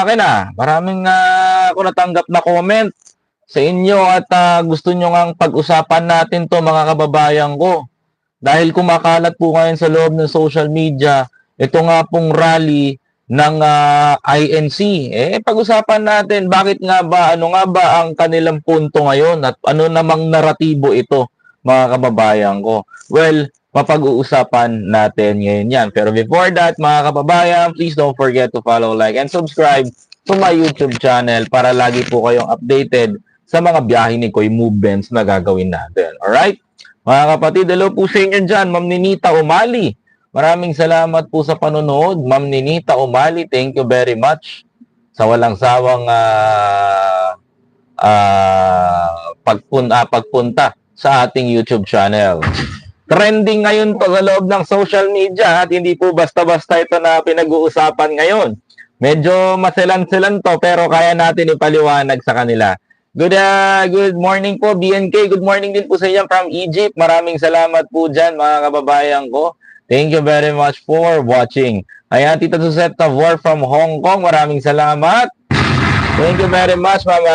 sa akin ah. Maraming uh, ako natanggap na comment sa inyo at uh, gusto nyo ngang pag-usapan natin to mga kababayan ko. Dahil kumakalat po ngayon sa loob ng social media, ito nga pong rally ng uh, INC. Eh, pag-usapan natin, bakit nga ba, ano nga ba ang kanilang punto ngayon at ano namang naratibo ito, mga kababayan ko. Well, mapag-uusapan natin ngayon yan. Pero before that, mga kababayan, please don't forget to follow, like, and subscribe to my YouTube channel para lagi po kayong updated sa mga biyahe ni Koy movements na gagawin natin. Alright? Mga kapatid, hello po sa inyo dyan, Ma'am Ninita Umali. Maraming salamat po sa panonood, Ma'am Ninita Umali. Thank you very much sa walang sawang uh, uh, pagpunta, pagpunta sa ating YouTube channel. Trending ngayon to sa loob ng social media at hindi po basta-basta ito na pinag-uusapan ngayon. Medyo maselan-selan to pero kaya natin ipaliwanag sa kanila. Good uh, good morning po BNK. Good morning din po sa inyo from Egypt. Maraming salamat po diyan mga kababayan ko. Thank you very much for watching. Ayan, Tita Susetta War from Hong Kong. Maraming salamat. Thank you very much, Mama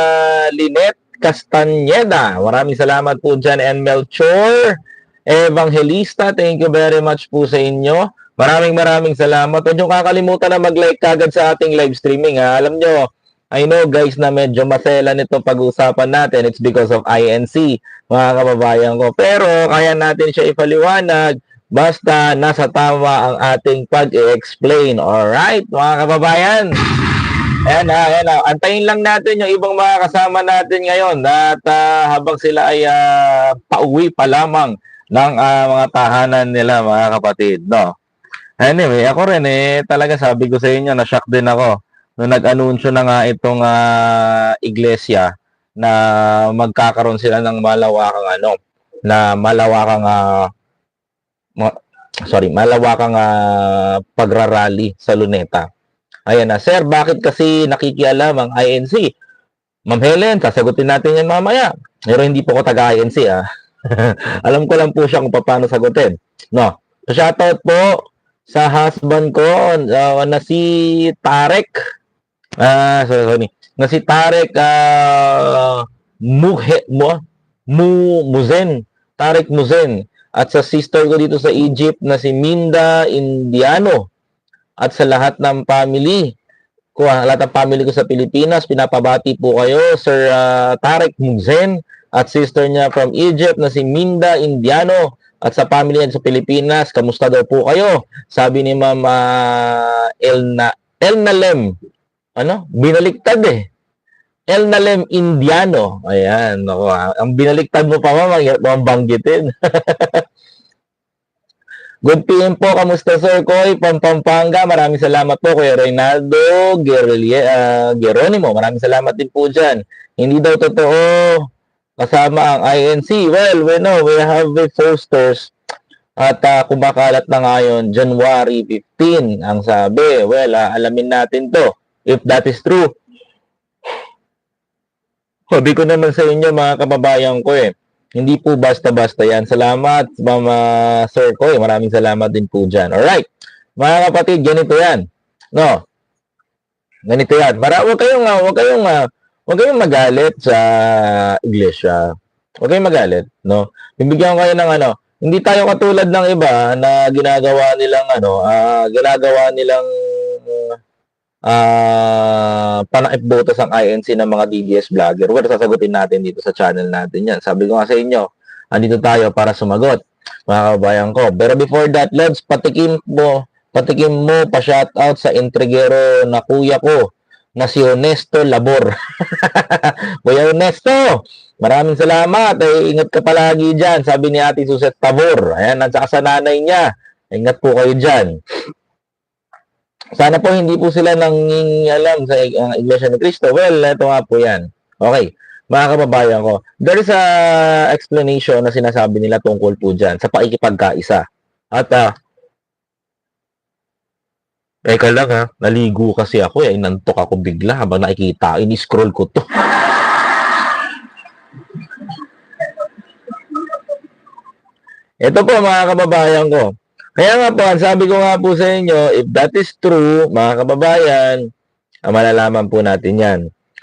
Lynette Castaneda. Maraming salamat po dyan. And Melchor Evangelista, thank you very much po sa inyo. Maraming maraming salamat. Huwag nyo kakalimutan na mag-like kagad sa ating live streaming. Ha? Alam nyo, I know guys na medyo masela nito pag-uusapan natin. It's because of INC, mga kababayan ko. Pero kaya natin siya ipaliwanag basta nasa tama ang ating pag-explain. Alright, mga kababayan? Ayan na, ayan na. Antayin lang natin yung ibang mga kasama natin ngayon at uh, habang sila ay uh, pauwi pa lamang ng uh, mga tahanan nila, mga kapatid. No? Anyway, ako rin eh, talaga sabi ko sa inyo, na-shock din ako nung nag-anunsyo na nga itong uh, iglesia na magkakaroon sila ng malawakang ano, na malawakang uh, ma- sorry, malawakang uh, pagrarally sa Luneta. Ayan na, sir, bakit kasi nakikialam ang INC? Ma'am Helen, sasagutin natin yan mamaya. Pero hindi po ko taga-INC ah. Alam ko lang po siya kung paano sagutin. No. So, shoutout po sa husband ko uh, na si Tarek Ah, sorry, sorry. Na si Tarek uh, Muhe, Mu, Mu, Muzen. Tarek Muzen. At sa sister ko dito sa Egypt na si Minda Indiano. At sa lahat ng family ko, lahat ng family ko sa Pilipinas, pinapabati po kayo, Sir uh, Tarek Muzen at sister niya from Egypt na si Minda Indiano at sa family niya sa Pilipinas, kamusta daw po kayo? Sabi ni Ma'am uh, Elna Elna Lem ano, binaliktad eh. El Nalem Indiano. Ayan, ako, ang binaliktad mo pa ma, ang banggitin. Good PM po, kamusta Sir Koy, Pampanga, maraming salamat po Kuya Reynaldo Gerolie, uh, Geronimo, maraming salamat din po dyan. Hindi daw totoo kasama ang INC. Well, we know, we have the posters at uh, kumakalat na ngayon, January 15 ang sabi. Well, uh, alamin natin to if that is true. Sabi ko naman sa inyo mga kababayan ko eh, hindi po basta-basta yan. Salamat, Mama Sir ko eh. Maraming salamat din po dyan. Alright. Mga kapatid, ganito yan. No. Ganito yan. Para, huwag kayong, uh, huwag kayong, uh, huwag kayong magalit sa iglesia. Huwag kayong magalit, no? Bibigyan ko kayo ng ano, hindi tayo katulad ng iba na ginagawa nilang ano, uh, ginagawa nilang uh, panaipbotas ang INC ng mga DDS vlogger. Well, sasagutin natin dito sa channel natin yan. Sabi ko nga sa inyo, andito tayo para sumagot, mga kabayan ko. Pero before that, let's patikim mo, patikim mo pa shoutout sa intrigero na kuya ko na si Honesto Labor. Kuya Honesto, maraming salamat. Ay, ingat ka palagi dyan. Sabi ni Ate Suset Tabor. Ayan, at saka sa nanay niya. Ingat po kayo dyan. Sana po hindi po sila nang alam sa uh, Iglesia ni Cristo. Well, ito nga po yan. Okay, mga kababayan ko. There is a explanation na sinasabi nila tungkol po dyan sa pakikipagkaisa. At, uh, Teka lang ha, naligo kasi ako eh, inantok ako bigla habang nakikita, ini-scroll ko to. Ito po mga kababayan ko, kaya nga po, sabi ko nga po sa inyo, if that is true, mga kababayan, Ah, malalaman po natin yan.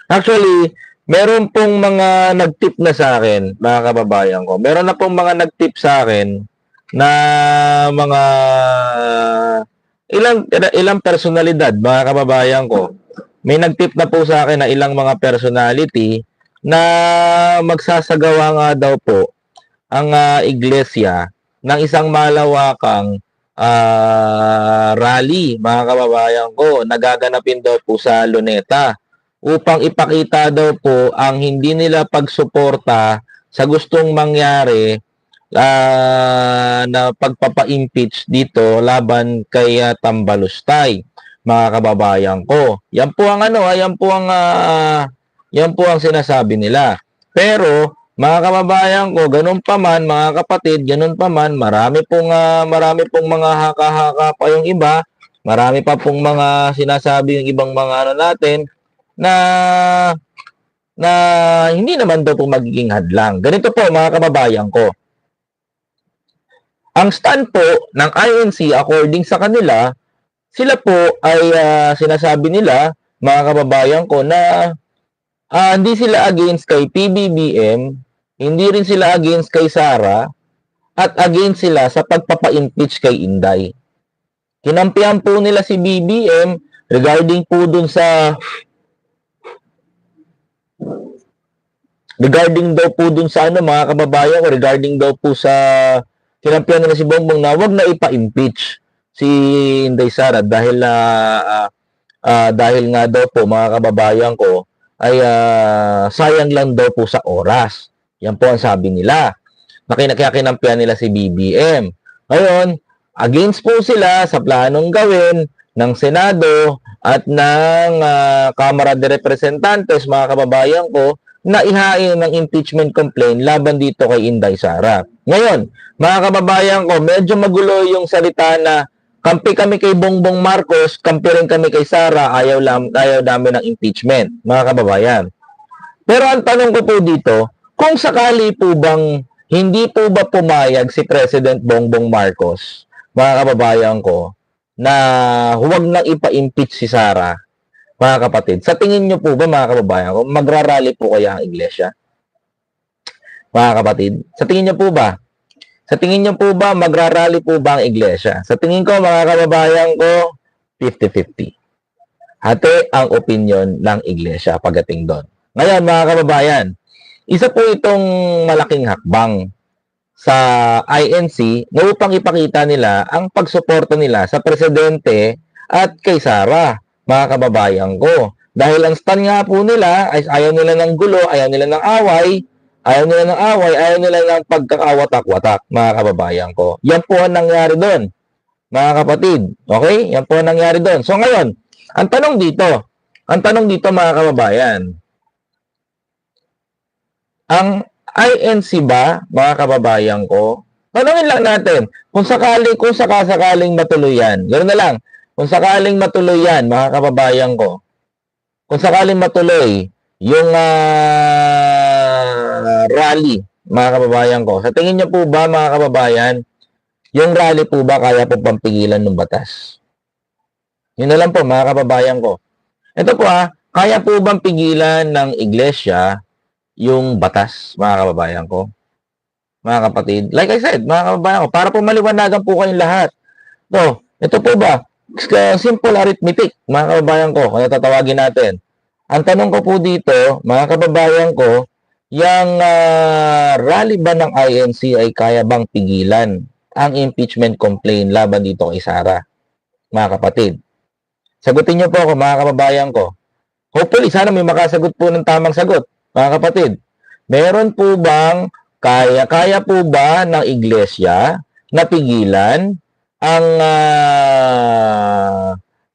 Actually, meron pong mga nag-tip na sa akin, mga kababayan ko. Meron na pong mga nag-tip sa akin na mga ilang ilang personalidad, mga kababayan ko. May nag-tip na po sa akin na ilang mga personality na magsasagawa nga daw po ang ah, iglesia ng isang malawakang ah, rally, mga kababayan ko, nagaganapin daw po sa Luneta upang ipakita daw po ang hindi nila pagsuporta sa gustong mangyari ah, na pagpapa-impeach dito laban kay ah, Tambalustay mga kababayan ko. Yan po ang ano, ah, yan po ang ah, yan po ang sinasabi nila. Pero mga kababayan ko, ganun pa man, mga kapatid, ganun pa man, marami pong ah, marami pong mga haka-haka pa yung iba. Marami pa pong mga sinasabi yung ibang mga ano natin na na hindi naman daw po magiging hadlang. Ganito po mga kababayan ko. Ang stand po ng INC according sa kanila, sila po ay ah, sinasabi nila, mga kababayan ko, na ah, hindi sila against kay PBBM, hindi rin sila against kay Sara, at against sila sa pagpapa-impeach kay Inday. Kinampihan po nila si BBM regarding po dun sa regarding daw po dun sa ano mga kababayan ko regarding daw po sa kinampihan nila si Bongbong na wag na ipa-impeach si Inday Sara dahil ah, ah, ah, dahil nga daw po mga kababayan ko ay ah, sayang lang daw po sa oras. Yan po ang sabi nila. Na kaya kinampihan nila si BBM. Ngayon, against po sila sa planong gawin ng Senado at ng ah, Kamara de Representantes, mga kababayan ko, na ihain ng impeachment complaint laban dito kay Inday Sara. Ngayon, mga kababayan ko, medyo magulo yung salita na kampi kami kay Bongbong Marcos, kampi rin kami kay Sara, ayaw, lam, ayaw namin ng impeachment, mga kababayan. Pero ang tanong ko po dito, kung sakali po bang hindi po ba pumayag si President Bongbong Marcos, mga kababayan ko, na huwag nang ipa-impeach si Sara, mga kapatid, sa tingin nyo po ba mga kababayan ko, magrarally po kaya ang iglesia? Mga kapatid, sa tingin nyo po ba? Sa tingin nyo po ba, magrarally po ba ang iglesia? Sa tingin ko, mga kababayan ko, 50-50. Hati ang opinion ng iglesia pagdating doon. Ngayon, mga kababayan, isa po itong malaking hakbang sa INC na upang ipakita nila ang pagsuporta nila sa presidente at kay Sara, mga kababayan ko. Dahil ang stand nga po nila ay ayaw nila ng gulo, ayaw nila ng away, ayaw nila ng away, ayaw nila ng pagkakawatak-watak, mga kababayan ko. Yan po ang nangyari doon, mga kapatid. Okay? Yan po ang nangyari doon. So ngayon, ang tanong dito, ang tanong dito mga kababayan, ang INC ba, mga kababayan ko, tanongin lang natin, kung sakali, kung sakasakaling matuloy yan, ganoon na lang, kung sakaling matuloy yan, mga kababayan ko, kung sakaling matuloy yung ah, rally, mga kababayan ko, sa tingin niyo po ba, mga kababayan, yung rally po ba kaya po pampigilan ng batas? Yun na lang po, mga kababayan ko. Ito po ah, kaya po bang pigilan ng iglesia yung batas, mga kababayan ko? Mga kapatid. Like I said, mga kababayan ko, para po maliwanagan po kayong lahat. No, ito po ba, K- simple arithmetic, mga kababayan ko, kaya tatawagin natin. Ang tanong ko po dito, mga kababayan ko, yung ah, rally ba ng INC ay kaya bang pigilan ang impeachment complaint laban dito kay Sara? Mga kapatid. Sagutin niyo po ako, mga kababayan ko. Hopefully, sana may makasagot po ng tamang sagot, mga kapatid. Meron po bang, kaya, kaya po ba ng iglesia na pigilan ang ah,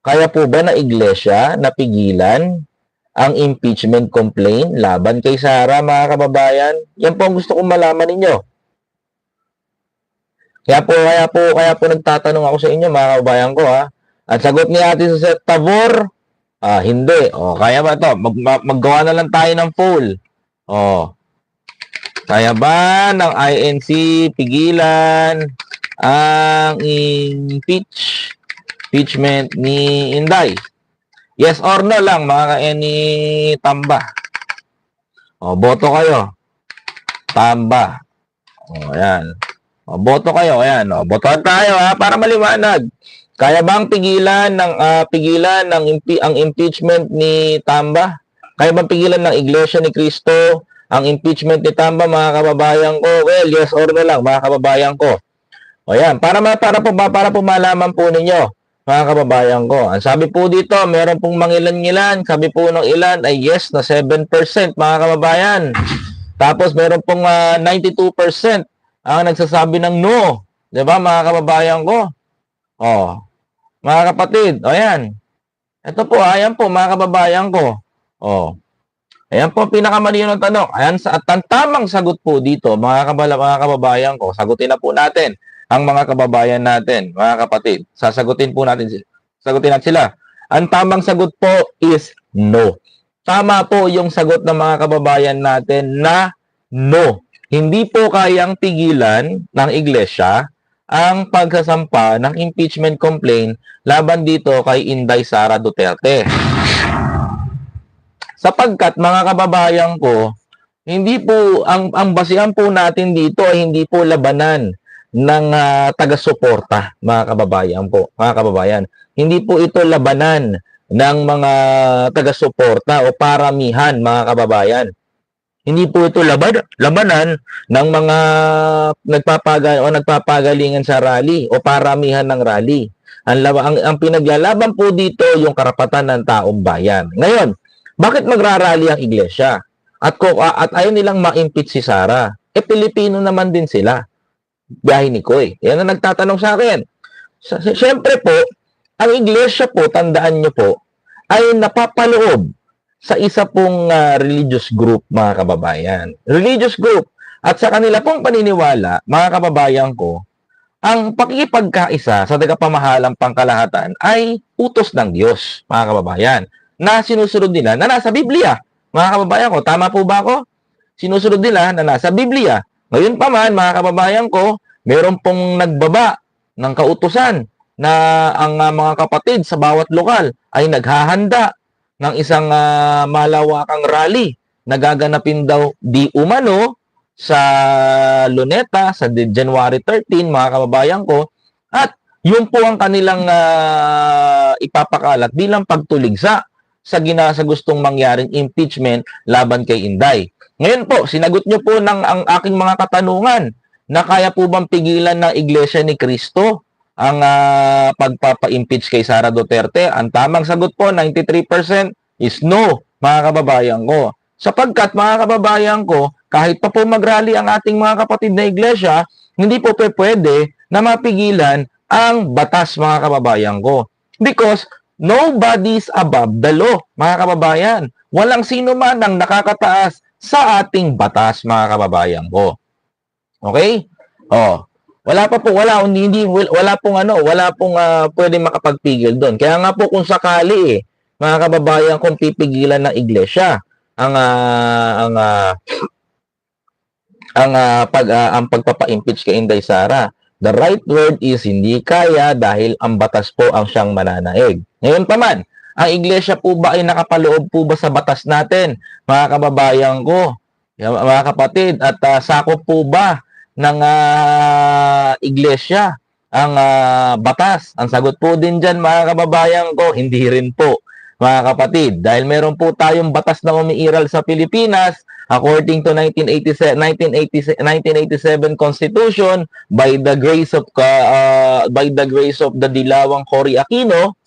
kaya po ba na iglesia napigilan ang impeachment complaint laban kay Sara mga kababayan? Yan po ang gusto kong malaman ninyo. Kaya po, kaya po, kaya po nagtatanong ako sa inyo mga kababayan ko ha. Ang sagot ni Ate Suzette Tavor, ah, hindi. O, kaya ba to? Mag, mag- maggawa na lang tayo ng poll. O, kaya ba ng INC pigilan ang impeach impeachment ni Inday. Yes or no lang, mga ka-any tamba. O, boto kayo. Tamba. O, ayan. O, boto kayo, ayan. O, botohan tayo, ha, para maliwanag. Kaya bang pigilan ng ah, pigilan ng impi- ang impeachment ni Tamba? Kaya bang pigilan ng Iglesia ni Cristo ang impeachment ni Tamba, mga kababayan ko? Well, yes or no lang, mga kababayan ko. O yan, para ma- para po para po malaman po ninyo, mga kababayan ko. Ang sabi po dito, meron pong mangilan-ngilan. Sabi po ng ilan ay yes na 7%, mga kababayan. Tapos meron pong ah, 92% ang nagsasabi ng no. 'Di ba, mga kababayan ko? Oh. Mga kapatid, o yan. Ito po, ayan po, mga kababayan ko. Oh. Ayan po, pinakamalino ng tanong. Ayan, sa, at ang tamang sagot po dito, mga, kabala, mga kababayan ko, sagutin na po natin ang mga kababayan natin, mga kapatid. Sasagutin po natin sila. Sagutin natin sila. Ang tamang sagot po is no. Tama po yung sagot ng mga kababayan natin na no. Hindi po kayang pigilan ng iglesia ang pagsasampa ng impeachment complaint laban dito kay Inday Sara Duterte. Sapagkat mga kababayan ko, hindi po ang ang basihan po natin dito ay hindi po labanan ng ah, taga-suporta, mga kababayan po, mga kababayan. Hindi po ito labanan ng mga taga-suporta o paramihan, mga kababayan. Hindi po ito laban, labanan ng mga nagpapagal o nagpapagalingan sa rally o paramihan ng rally. Ang, ang, ang pinaglalaban po dito yung karapatan ng taong bayan. Ngayon, bakit magrarally ang iglesia? At, ko, at ayaw nilang ma-impeach si Sara. Eh, Pilipino naman din sila. Biyahe ni Koy. Yan ang nagtatanong sa akin. Siyempre po, ang iglesia po, tandaan nyo po, ay napapaloob sa isa pong ah, religious group, mga kababayan. Religious group. At sa kanila pong paniniwala, mga kababayan ko, ang pakikipagkaisa sa tagapamahalang pangkalahatan ay utos ng Diyos, mga kababayan, na sinusunod nila na nasa Biblia. Mga kababayan ko, tama po ba ako? Sinusunod nila na nasa Biblia. Ngayon pa man, mga kababayan ko, meron pong nagbaba ng kautusan na ang ah, mga kapatid sa bawat lokal ay naghahanda ng isang ah, malawakang rally na gaganapin daw di umano sa Luneta sa January 13, mga kababayan ko. At yun po ang kanilang ah, ipapakalat bilang pagtuligsa sa gina sa gustong mangyaring impeachment laban kay Inday. Ngayon po, sinagot niyo po ng ang aking mga katanungan na kaya po bang pigilan ng Iglesia ni Cristo ang ah, pagpapa-impeach kay Sara Duterte? Ang tamang sagot po, 93% is no, mga kababayan ko. Sapagkat, mga kababayan ko, kahit pa po mag-rally ang ating mga kapatid na iglesia, hindi po pwede na mapigilan ang batas, mga kababayan ko. Because nobody's above the law, mga kababayan. Walang sino man ang nakakataas sa ating batas, mga kababayan ko. Okay? Oh, wala pa po, wala, hindi, wala pong ano, wala pong ah, pwedeng makapagpigil doon. Kaya nga po kung sakali eh, mga kababayan, kung pipigilan ng iglesia ang ah, ang ah, ang ah, pag ah, ang pagpapa-impeach kay Inday Sara. The right word is hindi kaya dahil ang batas po ang siyang mananaig. Ngayon pa man, ang iglesia po ba ay nakapaloob po ba sa batas natin, mga kababayan ko? Mga kapatid, at ah, sakop po ba ng ah, iglesia ang ah, batas? Ang sagot po din dyan, mga kababayan ko, hindi rin po, mga kapatid. Dahil meron po tayong batas na umiiral sa Pilipinas, according to 1987, 1987, 1987 Constitution, by the grace of ah, by the grace of the Dilawang Cory Aquino,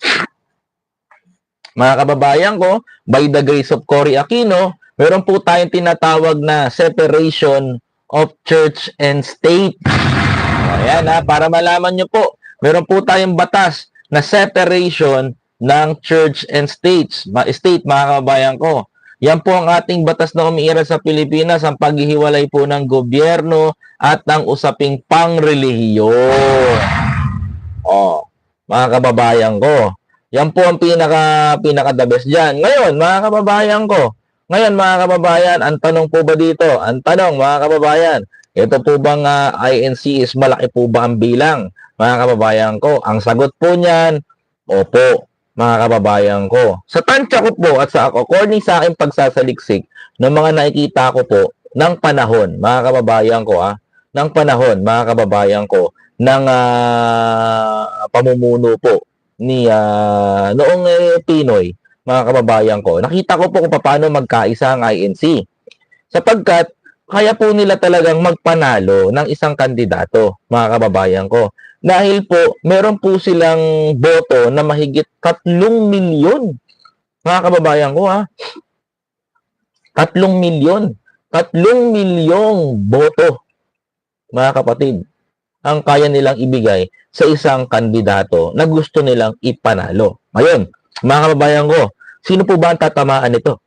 mga kababayan ko, by the grace of Cory Aquino, meron po tayong tinatawag na separation of church and state. Ayan ha, para malaman nyo po, meron po tayong batas na separation ng church and states, ma state mga kababayan ko. Yan po ang ating batas na umiiral sa Pilipinas, ang paghihiwalay po ng gobyerno at ng usaping pangrelihiyon. Oh, mga kababayan ko. Yan po ang pinaka pinaka the best diyan. Ngayon, mga kababayan ko, ngayon mga kababayan, ang tanong po ba dito? Ang tanong mga kababayan, ito po bang ah, INC is malaki po ba ang bilang? Mga kababayan ko, ang sagot po niyan, opo. mga kababayan ko. Sa tansya ko po at sa according sa aking pagsasaliksik ng mga nakikita ko po ng panahon, mga kababayan ko ah, ng panahon, mga kababayan ko, ng ah, pamumuno po ni ah, noong eh, Pinoy, mga kababayan ko. Nakita ko po kung paano magkaisa ang INC. Sapagkat kaya po nila talagang magpanalo ng isang kandidato, mga kababayan ko. Dahil po, meron po silang boto na mahigit tatlong milyon. Mga kababayan ko, ha? Tatlong milyon. Tatlong milyong boto, mga kapatid, ang kaya nilang ibigay sa isang kandidato na gusto nilang ipanalo. Ngayon, mga kababayan ko, sino po ba ang tatamaan nito?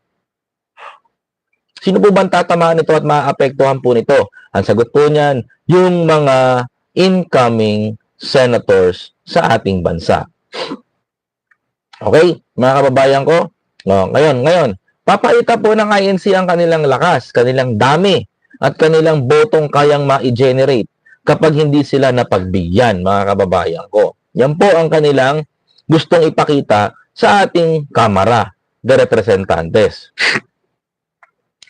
Sino po ba ang tatamaan nito at maapektuhan po nito? Ang sagot po niyan, yung mga incoming senators sa ating bansa. Okay, mga kababayan ko? No, ngayon, ngayon, papakita po ng INC ang kanilang lakas, kanilang dami, at kanilang botong kayang ma-generate kapag hindi sila napagbigyan, mga kababayan ko. Yan po ang kanilang gustong ipakita sa ating Kamara de Representantes.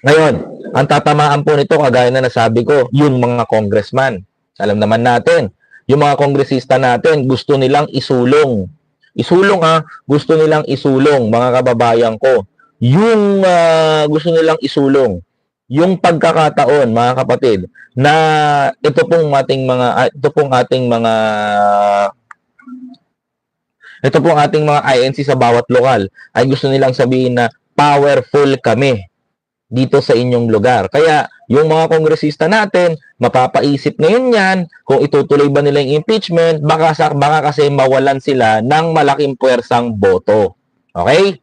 Ngayon, ang tatamaan po nito, kagaya na nasabi ko, yung mga congressman. Alam naman natin, yung mga kongresista natin, gusto nilang isulong. Isulong ha, gusto nilang isulong, mga kababayan ko. Yung ah, gusto nilang isulong, yung pagkakataon, mga kapatid, na ito pong ating mga, ah, ito pong ating mga ito pong ating mga INC sa bawat lokal ay gusto nilang sabihin na powerful kami dito sa inyong lugar. Kaya yung mga kongresista natin, mapapaisip ngayon yan kung itutuloy ba nila yung impeachment, baka, sa, baka kasi mawalan sila ng malaking puwersang boto. Okay?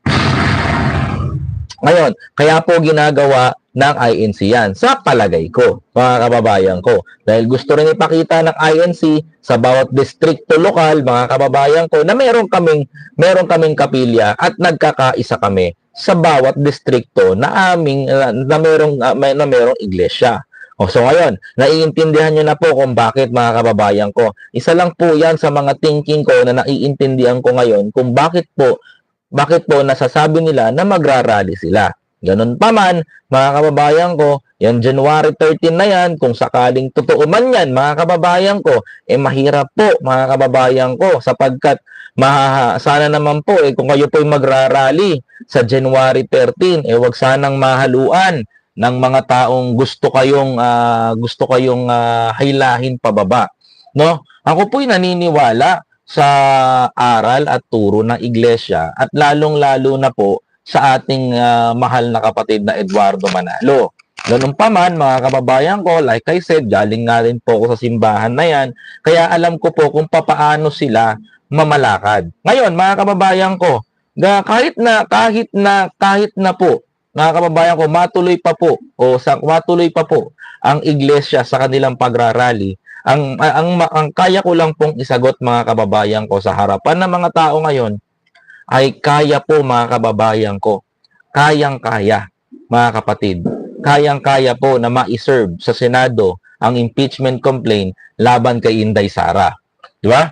Ngayon, kaya po ginagawa ng INC yan. Sa palagay ko, mga kababayan ko. Dahil gusto rin ipakita ng INC sa bawat distrikto lokal, mga kababayan ko, na meron kaming, meron kaming kapilya at nagkakaisa kami sa bawat distrikto na aming na, na merong ah, may- na merong iglesia. O so ngayon, naiintindihan nyo na po kung bakit mga kababayan ko. Isa lang po 'yan sa mga thinking ko na naiintindihan ko ngayon kung bakit po bakit po nasasabi nila na magrarally sila. Ganun pa man, mga kababayan ko, yan January 13 na yan, kung sakaling totoo man yan, mga kababayan ko, eh mahirap po, mga kababayan ko, sapagkat maha, sana naman po, eh, kung kayo po magrarally sa January 13, eh wag sanang mahaluan ng mga taong gusto kayong ah, gusto kayong ah, hilahin pababa. No? Ako po'y naniniwala sa aral at turo ng iglesia at lalong-lalo na po sa ating ah, mahal na kapatid na Eduardo Manalo. Ganun pa man, mga kababayan ko, like I said, galing nga rin po ako sa simbahan na yan, kaya alam ko po kung papaano sila mamalakad. Ngayon, mga kababayan ko, kahit na, kahit na, kahit na po, mga kababayan ko, matuloy pa po, o sa, matuloy pa po, ang iglesia sa kanilang pagrarally, ang, ang, ang, ang kaya ko lang pong isagot mga kababayan ko sa harapan ng mga tao ngayon, ay kaya po mga kababayan ko. Kayang-kaya, mga kapatid. Kayang-kaya po na ma-serve sa Senado ang impeachment complaint laban kay Inday Sara. Di ba?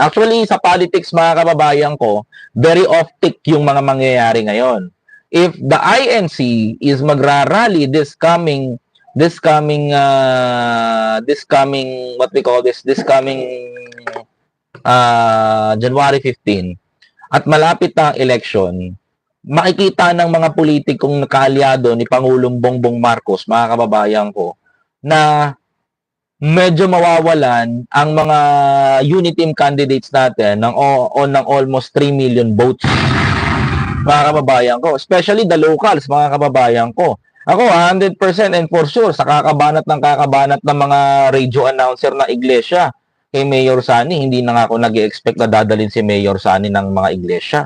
Actually, sa politics, mga kababayan ko, very off-tick yung mga mangyayari ngayon. If the INC is magrarally this coming this coming uh, this coming what we call this this coming uh, January 15 at malapit ang election, makikita ng mga politikong nakaalyado ni Pangulong Bongbong Marcos, mga kababayan ko, na medyo mawawalan ang mga unit team candidates natin ng o, o ng almost 3 million votes. Mga kababayan ko especially the locals mga kababayan ko. Ako 100% and for sure sa kakabanat ng kakabanat ng mga radio announcer na iglesia kay Mayor Sani hindi na nga ako nag-expect na dadalhin si Mayor Sani ng mga iglesia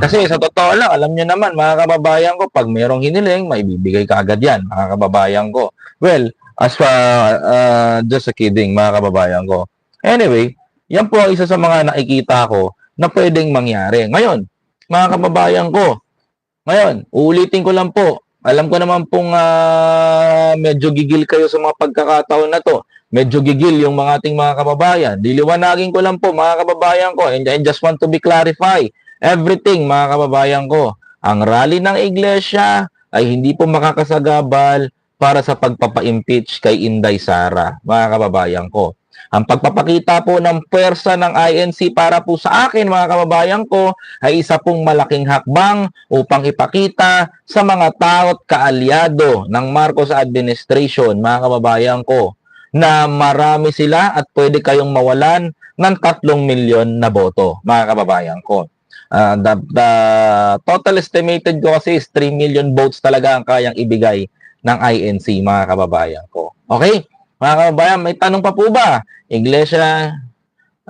kasi sa totoo lang, alam nyo naman, mga kababayan ko, pag merong hiniling, may bibigay ka agad yan, mga kababayan ko. Well, as for, uh, just a kidding, mga kababayan ko. Anyway, yan po ang isa sa mga nakikita ko na pwedeng mangyari. Ngayon, mga kababayan ko, ngayon, uulitin ko lang po, Alam ko naman pong ah, medyo gigil kayo sa mga pagkakataon na to. Medyo gigil yung mga ating mga kababayan. Diliwanagin ko lang po mga kababayan ko and I just want to be clarify everything mga kababayan ko. Ang rally ng iglesia ay hindi po makakasagabal para sa pagpapa-impeach kay Inday Sara, mga kababayan ko. Ang pagpapakita po ng pwersa ng INC para po sa akin, mga kababayan ko, ay isa pong malaking hakbang upang ipakita sa mga taot kaalyado ng Marcos administration, mga kababayan ko, na marami sila at pwede kayong mawalan ng 3 milyon na boto, mga kababayan ko. Ah, the, the total estimated ko kasi is 3 million votes talaga ang kayang ibigay ng INC, mga kababayan ko. Okay? Mga kababayan, may tanong pa po ba? Iglesia,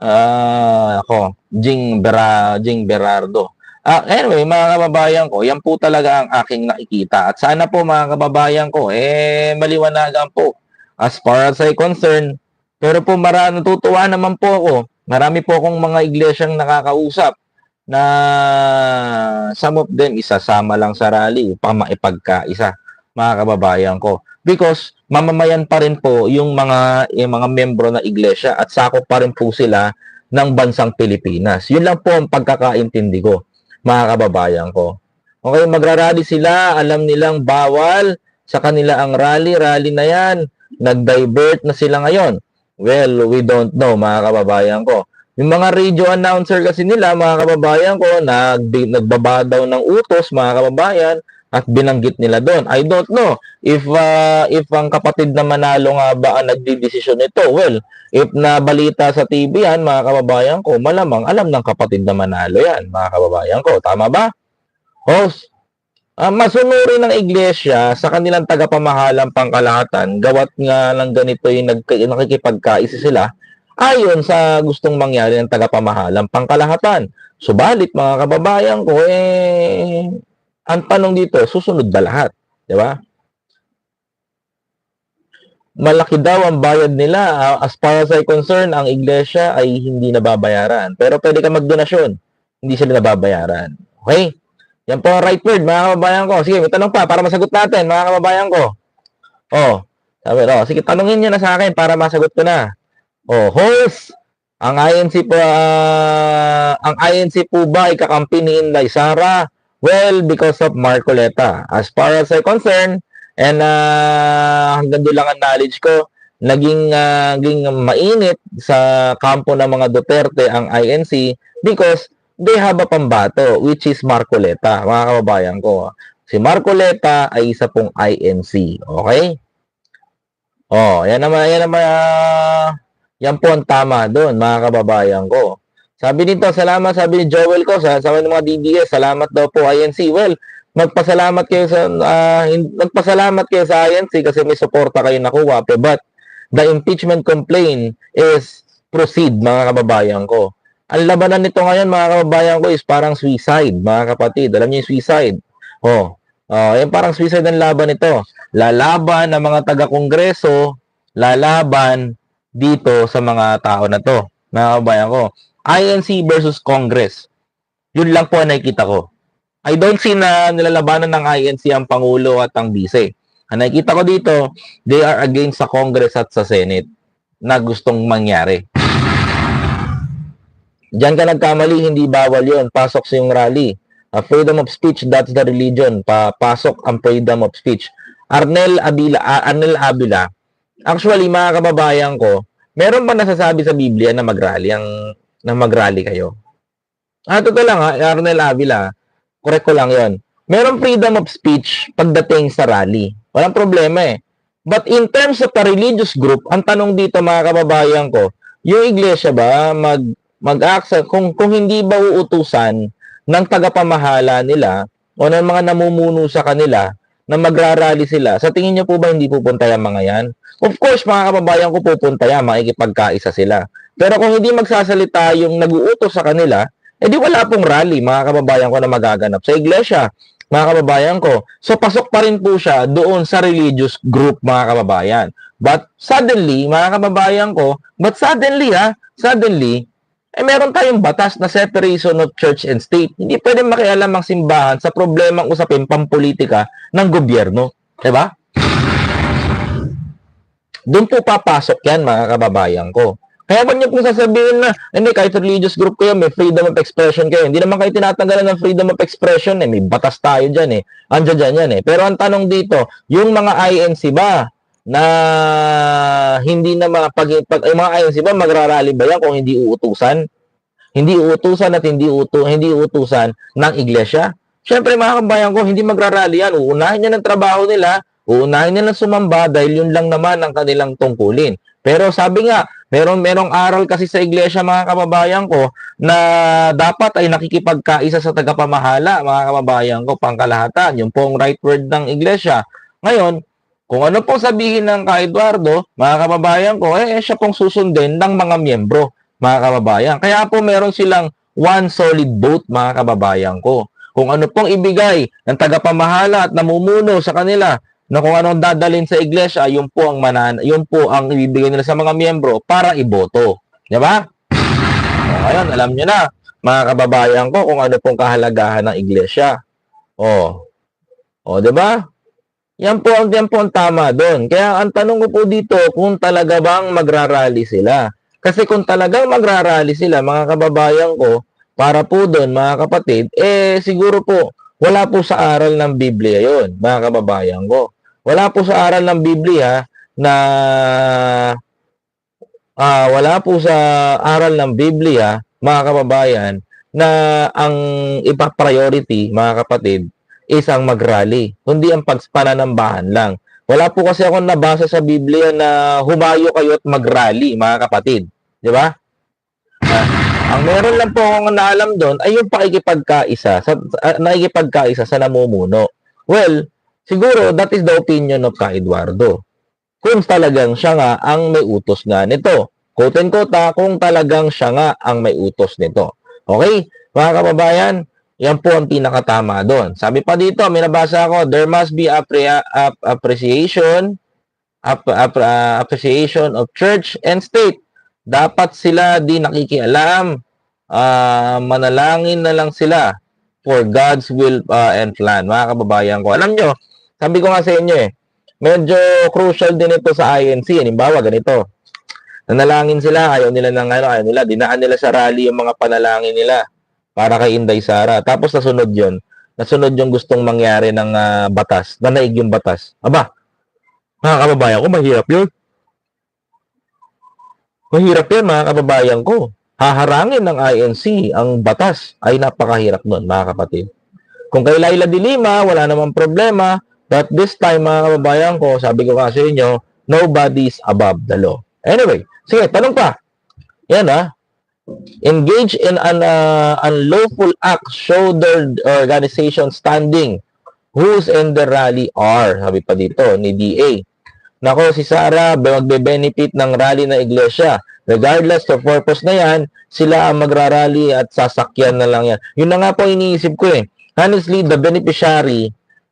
ah ako, Jing, Bera, Jing Berardo. Ah, anyway, mga kababayan ko, yan po talaga ang aking nakikita. At sana po mga kababayan ko, eh, maliwanagan po. As far as I concern, pero po mara, natutuwa naman po ako. Marami po akong mga iglesyang nakakausap na some of them isasama lang sa rally upang maipagkaisa mga kababayan ko. Because mamamayan pa rin po yung mga yung mga membro ng iglesia at sakop pa rin po sila ng bansang Pilipinas. Yun lang po ang pagkakaintindi ko, mga kababayan ko. Okay, magrarally sila, alam nilang bawal sa kanila ang rally, rally na yan, nag-divert na sila ngayon. Well, we don't know, mga kababayan ko. Yung mga radio announcer kasi nila, mga kababayan ko, nag, nagbaba daw ng utos, mga kababayan, at binanggit nila doon. I don't know if uh, if ang kapatid na Manalo nga ba ang nagdidesisyon nito. Well, if nabalita sa TV yan, mga kababayan ko, malamang alam ng kapatid na Manalo yan, mga kababayan ko. Tama ba? Host, uh, masunurin ng iglesia sa kanilang tagapamahalang pangkalahatan, gawat nga lang ganito yung nag, nakikipagkaisa sila, ayon sa gustong mangyari ng tagapamahalang pangkalahatan. Subalit, mga kababayan ko, eh, ang tanong dito, susunod ba lahat? Di ba? Malaki daw ang bayad nila. Ah, As far as I concern, ang iglesia ay hindi nababayaran. Pero pwede ka magdonasyon. Hindi sila nababayaran. Okay? Yan po ang right word, mga kababayan ko. Sige, may tanong pa para masagot natin, mga kababayan ko. Oh, sabi, oh, sige, tanungin niyo na sa akin para masagot ko na. Oh, host, ang INC po, ah, ang INC po ba ay kakampi ni Inday Sara? Well, because of Marcoleta. As far as I concern, and uh, hanggang doon lang ang knowledge ko, naging, uh, naging mainit sa kampo ng mga Duterte ang INC because they have a pambato, which is Marcoleta, mga kababayan ko. Si Marcoleta ay isa pong INC. Okay? Oh, yan naman, yan naman, ah, yan po ang tama doon, mga kababayan ko. Sabi nito, salamat, sabi ni Joel ko, sa, sabi ng mga DDS, salamat daw po INC. Well, magpasalamat kayo sa, ah, hin- magpasalamat kayo sa INC kasi may suporta kayo nakuha. But, the impeachment complaint is proceed, mga kababayan ko. Ang labanan nito ngayon, mga kababayan ko, is parang suicide, mga kapatid. Alam niyo yung suicide? Oh, oh yan parang suicide ang laban nito. Lalaban ng mga taga-kongreso, lalaban dito sa mga tao na to, mga kababayan ko. INC versus Congress. Yun lang po ang nakikita ko. I don't see na nilalabanan ng INC ang Pangulo at ang Vice. Ang nakikita ko dito, they are against sa Congress at sa Senate na gustong mangyari. Diyan ka nagkamali, hindi bawal yon Pasok sa yung rally. Uh, freedom of speech, that's the religion. Pa pasok ang freedom of speech. Arnel Abila, ah, Arnel Abila, actually, mga kababayan ko, meron ba nasasabi sa Biblia na mag-rally ang na mag-rally kayo? Ah, totoo lang ha, Arnel Avila. Correct ko lang yon. Meron freedom of speech pagdating sa rally. Walang problema eh. But in terms of a religious group, ang tanong dito mga kababayan ko, yung iglesia ba mag mag-accept kung kung hindi ba uutusan ng tagapamahala nila o ng mga namumuno sa kanila na magrarally sila, sa tingin niyo po ba hindi pupunta yung mga yan? Of course, mga kababayan ko pupunta yan, makikipagkaisa sila. Pero kung hindi magsasalita yung nag-uutos sa kanila, edi wala pong rally, mga kababayan ko na magaganap sa iglesia, mga kababayan ko. So, pasok pa rin po siya doon sa religious group, mga kababayan. But suddenly, mga kababayan ko, but suddenly ha, suddenly, eh meron tayong batas na separation of church and state. Hindi pwede makialam ang simbahan sa problemang usapin pampolitika ng gobyerno. Diba? Doon po papasok yan, mga kababayan ko. Kaya ba niyo kung sasabihin na, hindi, kahit religious group kayo, may freedom of expression kayo. Hindi naman kayo tinatanggalan ng freedom of expression eh. May batas tayo dyan eh. Andiyan dyan yan eh. Pero ang tanong dito, yung mga INC ba, na hindi na mga pag, yung mga INC ba magrarally ba yan kung hindi uutusan? Hindi uutusan at hindi utu hindi uutusan ng iglesia. Syempre mga kabayan ko, hindi magrarally yan. Uunahin niya ng trabaho nila, uunahin nila sumamba dahil yun lang naman ang kanilang tungkulin. Pero sabi nga, meron merong aral kasi sa iglesia mga kababayan ko na dapat ay nakikipagkaisa sa tagapamahala mga kababayan ko pangkalahatan. Yung pong right word ng iglesia. Ngayon, kung ano pong sabihin ng ka Eduardo, mga kababayan ko, eh, siya pong susundin ng mga miyembro, mga kababayan. Kaya po meron silang one solid vote, mga kababayan ko. Kung ano pong ibigay ng tagapamahala at namumuno sa kanila na kung anong dadalhin sa iglesia, yun po ang manan, yun po ang ibibigay nila sa mga miyembro para iboto. Di ba? O, ngayon, alam nyo na, mga kababayan ko, kung ano pong kahalagahan ng iglesia. O, o, di ba? Yan po ang yan po ang tama doon. Kaya ang tanong ko po dito kung talaga bang magrarally sila. Kasi kung talagang magrarally sila, mga kababayan ko, para po doon, mga kapatid, eh siguro po, wala po sa aral ng Biblia yon mga kababayan ko. Wala po sa aral ng Biblia na ah wala po sa aral ng Biblia, mga kababayan, na ang ipa-priority, mga kapatid, isang mag-rally, kundi ang pagpananambahan lang. Wala po kasi ako nabasa sa Biblia na humayo kayo at mag-rally, mga kapatid. Di ba? Ah, ang meron lang po akong naalam doon ay yung pakikipagkaisa, sa, uh, nakikipagkaisa sa namumuno. Well, siguro that is the opinion of Ka Eduardo. Kung talagang siya nga ang may utos nga nito. Quote and quote, ah, kung talagang siya nga ang may utos nito. Okay? Mga kababayan, yan po ang pinakatama doon. Sabi pa dito, may nabasa ako, there must be appre- ap- appreciation ap- ap- uh, appreciation of church and state. Dapat sila di nakikialam. Uh, manalangin na lang sila for God's will uh, and plan. Mga kababayan ko. Alam nyo, sabi ko nga sa inyo eh, medyo crucial din ito sa INC. Halimbawa, ganito. Nanalangin sila, ayaw nila ng ano, ayaw nila, dinaan nila sa rally yung mga panalangin nila para kay Inday Sara. Tapos nasunod yon nasunod yung gustong mangyari ng uh, batas, nanaig yung batas. Aba, mga kababayan ko, mahirap yun. Mahirap yan, mga kababayan ko. Haharangin ng INC ang batas ay napakahirap nun, mga kapatid. Kung kay Laila de Lima, wala namang problema. But this time, mga kababayan ko, sabi ko kasi inyo, nobody's above the law. Anyway, sige, tanong pa. Yan ha, engage in an uh, unlawful act their organization standing. Whose in the rally are sabi pa dito ni DA nako si Sara magbe-benefit ng rally ng iglesia. Regardless of purpose na yan sila ang magrarally at sasakyan na lang yan. Yun na nga po iniisip ko eh. Honestly the beneficiary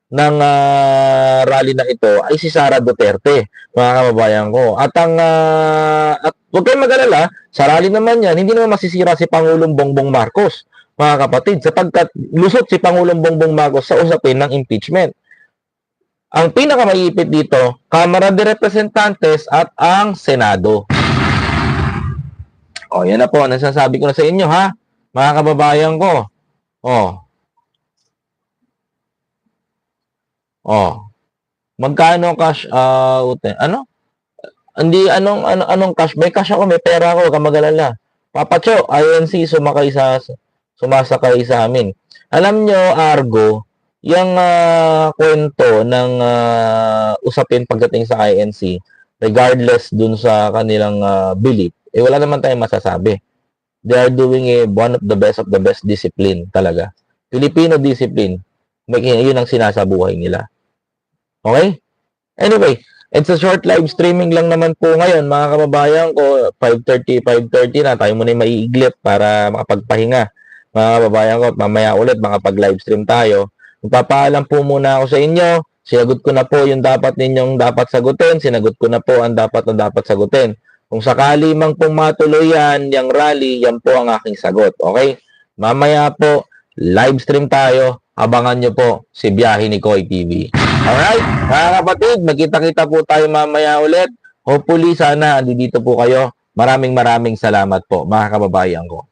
ng uh, rally na ito ay si Sara Duterte, mga kababayan ko. At ang uh, at huwag kayong mag-alala, sa rally naman yan, hindi naman masisira si Pangulong Bongbong Marcos, mga kapatid, sapagkat lusot si Pangulong Bongbong Marcos sa usapin ng impeachment. Ang pinakamaipit dito, Kamara de Representantes at ang Senado. O, yan na po, nasasabi ko na sa inyo ha, mga kababayan ko. O, Oh. Magkano cash uh, ute? Ano? Hindi anong ano, anong cash? May cash ako, may pera ako, kamagalala. Papacho, INC sumakay sa sumasakay sa amin. Alam nyo, Argo, yung uh, kwento ng uh, usapin pagdating sa INC, regardless dun sa kanilang uh, belief, eh wala naman tayong masasabi. They are doing a, one of the best of the best discipline talaga. Filipino discipline. May, yun ang sinasabuhay nila. Okay? Anyway, it's a short live streaming lang naman po ngayon, mga kababayan ko. 5.30, 5.30 na. Tayo muna maiiglip para makapagpahinga. Mga kababayan ko, mamaya ulit makapag-live stream tayo. Magpapaalam po muna ako sa inyo. Sinagot ko na po yung dapat ninyong dapat sagutin. Sinagot ko na po ang dapat na dapat sagutin. Kung sakali mang pong matuloy yan, yung rally, yan po ang aking sagot. Okay? Mamaya po, live stream tayo. Abangan nyo po si Biyahe ni Koy TV. Alright? Mga kapatid, magkita-kita po tayo mamaya ulit. Hopefully, sana andito po kayo. Maraming maraming salamat po, mga kababayan ko.